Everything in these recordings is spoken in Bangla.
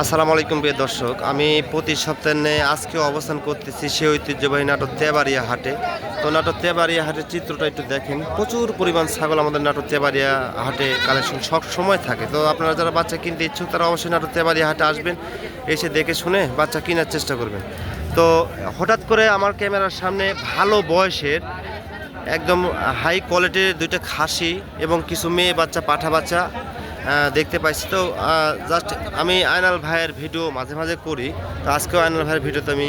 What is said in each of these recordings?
আসসালামু আলাইকুম প্রিয় দর্শক, আমি প্রতি সপ্তাহে আজকে অবস্থান করতেছি সে ঐতিহ্যবাহী নাটক তেবাড়িয়া হাটে। তো নাটক তেবাড়িয়া হাটের চিত্রটা একটু দেখেন। প্রচুর পরিমাণ ছাগল আমাদের নাটক তেবাড়িয়া হাটে কালেকশন সব সময় থাকে। তো আপনারা যারা বাচ্চা কিনতে ইচ্ছুক, তারা অবশ্যই নাটক তেবাড়িয়া হাটে আসবেন, এসে দেখে শুনে বাচ্চা কেনার চেষ্টা করবেন। তো হঠাৎ করে আমার ক্যামেরার সামনে ভালো বয়সের একদম হাই কোয়ালিটির দুইটা খাসি এবং কিছু মেয়ে বাচ্চা, পাঠা বাচ্চা দেখতে পাইছি। তো জাস্ট আমি আয়নাল ভাইয়ের ভিডিও মাঝে মাঝে করি। তো আজকেও আয়নাল ভাইয়ের ভিডিওতে আমি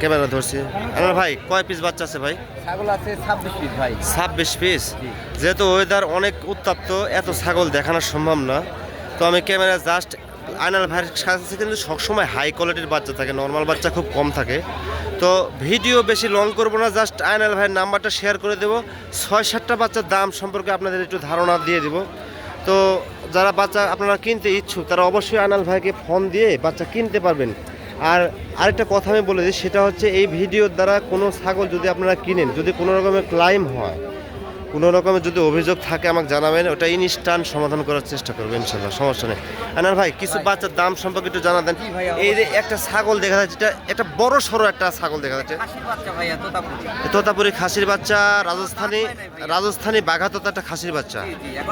ক্যামেরা ধরছি। আয়নাল ভাই কয় পিস বাচ্চা আছে ভাই? ছাগল আছে ছাব্বিশ পিস ভাই। ছাব্বিশ পিস যেহেতু ওয়েদার অনেক উত্তপ্ত এত ছাগল দেখানো সম্ভব না। তো আমি ক্যামেরা জাস্ট আয়নাল ভাইয়ের কাছে কিন্তু সবসময় হাই কোয়ালিটির বাচ্চা থাকে। নর্মাল বাচ্চা খুব কম থাকে। তো ভিডিও বেশি লং করব না জাস্ট আয়নাল ভাইয়ের নাম্বারটা শেয়ার করে দেবো। ছয় সাতটা বাচ্চার দাম সম্পর্কে আপনাদের একটু ধারণা দিয়ে দেবো। তো যারা বাচ্চা আপনারা কিনতে ইচ্ছুক, তারা অবশ্যই আনাল ভাইকে ফোন দিয়ে বাচ্চা কিনতে পারবেন। আর আরেকটা কথা আমি বলে দিই, সেটা হচ্ছে এই ভিডিওর দ্বারা কোনো ছাগল যদি আপনারা কিনেন, যদি কোনো রকমের ক্লাইম হয় কোনো রকমের যদি অভিযোগ থাকে আমাকে জানাবেন ওটা ইনস্ট্যান্ট সমাধান করার চেষ্টা করব ইনশাল্লাহ সমস্যা নেই। আনার ভাই কিছু বাচ্চার দাম সম্পর্কে একটু জানা দেন। এই যে একটা ছাগল দেখা যাচ্ছে এটা একটা বড় সড়ো একটা ছাগল দেখা যাচ্ছে। তোতাপুরি। খাসির বাচ্চা রাজস্থানি রাজস্থানি বাঘাতোতা একটা খাসির বাচ্চা।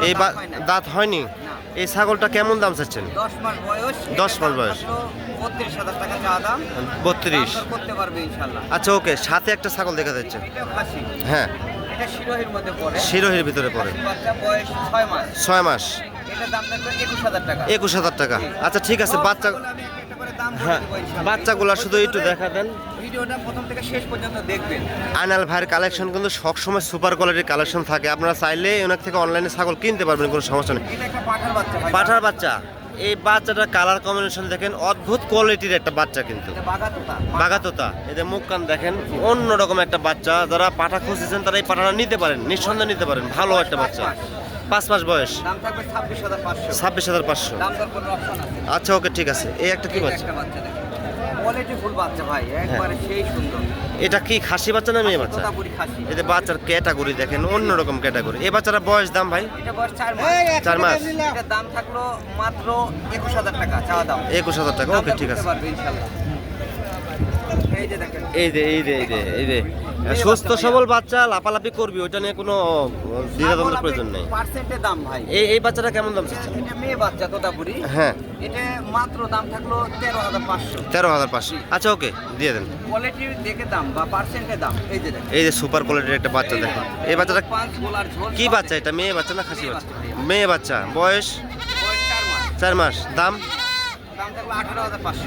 এই দাঁত বা- দাঁত হয়নি? এই ছাগলটা কেমন দাম চাচ্ছেন? দশ মাস বয়স। বত্রিশ আচ্ছা ওকে সাথে একটা ছাগল দেখা যাচ্ছে। হ্যাঁ। এটা শিরোহির মধ্যে পড়ে। শিরোহির ভিতরে পড়ে। বাচ্চা বয়স ছয় মাস। ছয় মাস। এটার দাম থাকবে একুশ হাজার টাকা। আচ্ছা ঠিক আছে বাচ্চা হ্যাঁ। বাচ্চাগুলা শুধু একটু দেখা দেন। ভিডিওটা প্রথম থেকে শেষ পর্যন্ত দেখবেন। আনাল ভাইয়ের কালেকশন কিন্তু সবসময় সুপার কোয়ালিটির কালেকশন থাকে। আপনারা চাইলে ওনার থেকে অনলাইনে ছাগল কিনতে পারবেন কোনো সমস্যা নেই। পাঠার বাচ্চা পাঠার বাচ্চা? এই বাচ্চাটার কালার কম্বিনেশন দেখেন অদ্ভুত কোয়ালিটির একটা বাচ্চা কিন্তু। বাগাতোতা এদের মুখ কান দেখেন অন্যরকম একটা বাচ্চা। যারা পাঠা খুঁজেছেন তারা এই পাঠাটা নিতে পারেন নিঃসন্দেহ নিতে পারেন। ভালো একটা বাচ্চা। পাঁচ মাস বয়স। ছাব্বিশ হাজার পাঁচশো। আচ্ছা ওকে ঠিক আছে। এই একটা কি বাচ্চা? কোয়ালিটি ফুল বাচ্চা ভাই একবারে সেই সুন্দর। এটা কি খাসি বাচ্চা না মেয়ে বাচ্চা? খাসি। এই বাচ্চার ক্যাটাগরি দেখেন অন্যরকম ক্যাটাগরি। এই বাচ্চারা বয়স দাম ভাই? এটা বয়স চার মাস। চার মাস। এটা দাম থাকল মাত্র একুশ হাজার টাকা চাওয়া দাম। একুশ হাজার টাকা ওকে ঠিক আছে। এই যে দেখেন। এই যে এই যে এই যে এই যে। সুস্থ সবল বাচ্চা লাপালাপি করবি ওটা নিয়ে কোনো দ্বিধাদ্বন্দ্বের প্রয়োজন নেই। পার্সেন্টের দাম ভাই। এই এই বাচ্চাটা কেমন দাম চাচ্ছেন এটা মেয়ে বাচ্চা তোতাপুরি। হ্যাঁ। এটা মাত্র দাম থাকল তেরো হাজার পাঁচশো। তেরো হাজার পাঁচশো। আচ্ছা ওকে দিয়ে দেন। কোয়ালিটি দেখে দাম বা পার্সেন্টের দাম এই যে এই যে সুপার কোয়ালিটির একটা বাচ্চা দেখেন। এই বাচ্চাটা কি বাচ্চা এটা মেয়ে বাচ্চা না খাসি বাচ্চা? মেয়ে বাচ্চা। বয়স? চার মাস। দাম?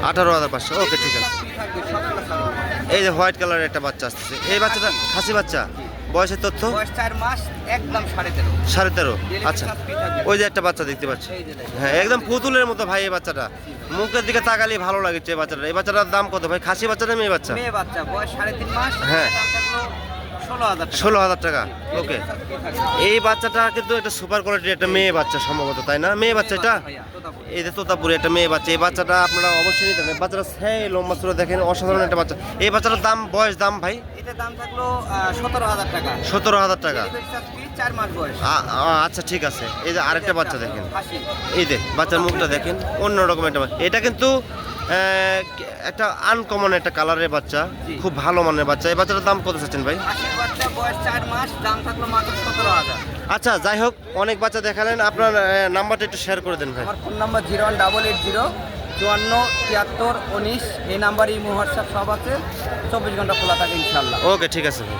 আঠারো হাজার পাঁচশো। ওকে ঠিক আছে। এই যে হোয়াইট কালারের একটা বাচ্চা আসতেছে। এই বাচ্চাটা খাসি বাচ্চা? বয়সের তথ্য? মাস একদম সাড়ে তেরো। আচ্ছা। ওই যে একটা বাচ্চা দেখতে পাচ্ছি। হ্যাঁ একদম পুতুলের মতো ভাই এই বাচ্চাটা। মুখের দিকে তাকালে ভালো লাগছে এই বাচ্চাটা। এই বাচ্চাটার দাম কত ভাই? খাসি বাচ্চাটা মেয়ে বাচ্চা? মেয়ে বাচ্চা বয়স সাড়ে তিন মাস। হ্যাঁ। ষোলো হাজার টাকা। ওকে। এই বাচ্চাটা কিন্তু একটা সুপার কোয়ালিটির একটা মেয়ে বাচ্চা সম্ভবত তাই না? মেয়ে বাচ্চা এটা? এই যে তোতাপুরি একটা মেয়ে বাচ্চা এই বাচ্চাটা আপনারা অবশ্যই নিতে পারেন। বাচ্চাটা সেই লম্বা চূড়া দেখেন অসাধারণ একটা বাচ্চা। এই বাচ্চাটার দাম বয়স দাম ভাই? এটার দাম থাকল সতেরো হাজার টাকা। সতেরো হাজার টাকা। আচ্ছা ঠিক আছে। এই যে আরেকটা বাচ্চা দেখেন। এই যে বাচ্চার মুখটা দেখেন অন্য অন্যরকম একটা। এটা কিন্তু একটা আনকমন একটা কালারের বাচ্চা খুব ভালো মানের বাচ্চা। এই বাচ্চাটার দাম কত চাচ্ছেন ভাই? আচ্ছা যাই হোক অনেক বাচ্চা দেখালেন। আপনার নাম্বারটা একটু শেয়ার করে দেন ভাই। আমার phone number zero one double eight zero চুয়ান্ন তিয়াত্তর উনিশ। এই নাম্বার এই হোয়াটসঅ্যাপ সব আছে। চব্বিশ ঘণ্টা খোলা থাকে ইনশাল্লাহ ওকে ঠিক আছে ভাই।